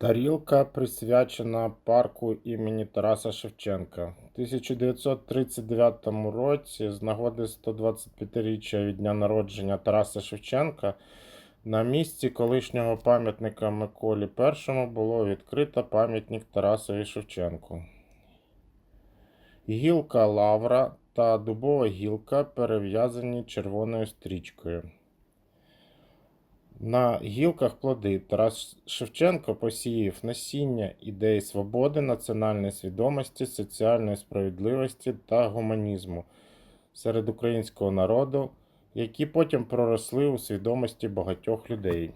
Тарілка присвячена парку імені Тараса Шевченка. В 1939 році, з нагоди 125-річчя від дня народження Тараса Шевченка, на місці колишнього пам'ятника Миколі І було відкрито пам'ятник Тарасові Шевченку. Гілка лавра та дубова гілка перев'язані червоною стрічкою. На гілках плоди Тарас Шевченко посіяв насіння ідей свободи, національної свідомості, соціальної справедливості та гуманізму серед українського народу, які потім проросли у свідомості багатьох людей.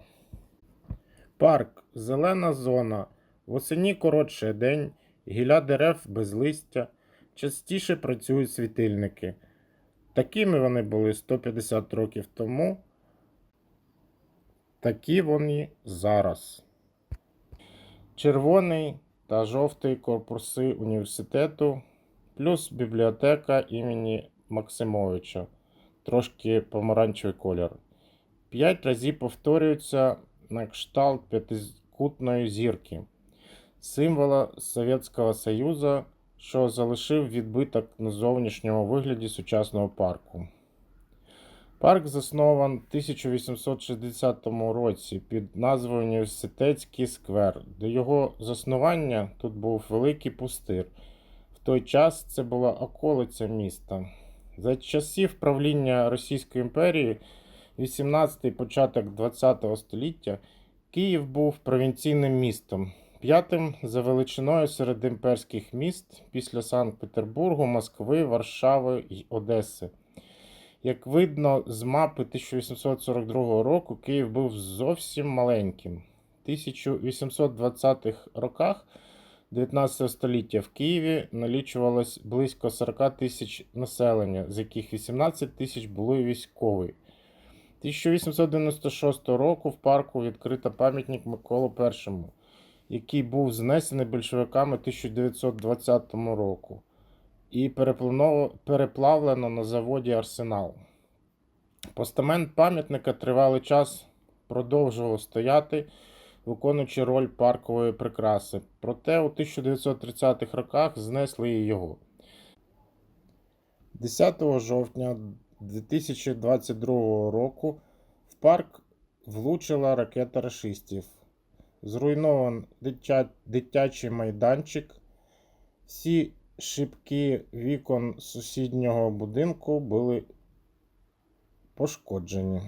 Парк зелена зона. Восені коротше день, гілля дерев без листя, частіше працюють світильники. Такими вони були 150 років тому. Такі вони зараз. Червоний та жовтий корпуси університету, плюс бібліотека імені Максимовича, трошки помаранчевий колір. П'ять разів повторюється на кшталт п'ятикутної зірки, символа Совєтського Союзу, що залишив відбиток на зовнішньому вигляді сучасного парку. Парк заснований в 1860 році під назвою Університетський сквер. До його заснування тут був великий пустир. В той час це була околиця міста. За часів правління Російської імперії, 18 початок 20 століття, Київ був провінційним містом, п'ятим за величиною серед імперських міст після Санкт-Петербургу, Москви, Варшави й Одеси. Як видно з мапи 1842 року, Київ був зовсім маленьким. В 1820-х роках 19 століття в Києві налічувалось близько 40 тисяч населення, з яких 18 тисяч були військові. 1896 року в парку відкрито пам'ятник Миколу І, який був знесений більшовиками 1920 року і переплавлено на заводі Арсенал. Постамент пам'ятника тривалий час продовжував стояти, виконуючи роль паркової прикраси. Проте у 1930-х роках знесли і його. 10 жовтня 2022 року в парк влучила ракета рашистів. Зруйнований дитя... дитячий майданчик. Всі шибки вікон сусіднього будинку були пошкоджені.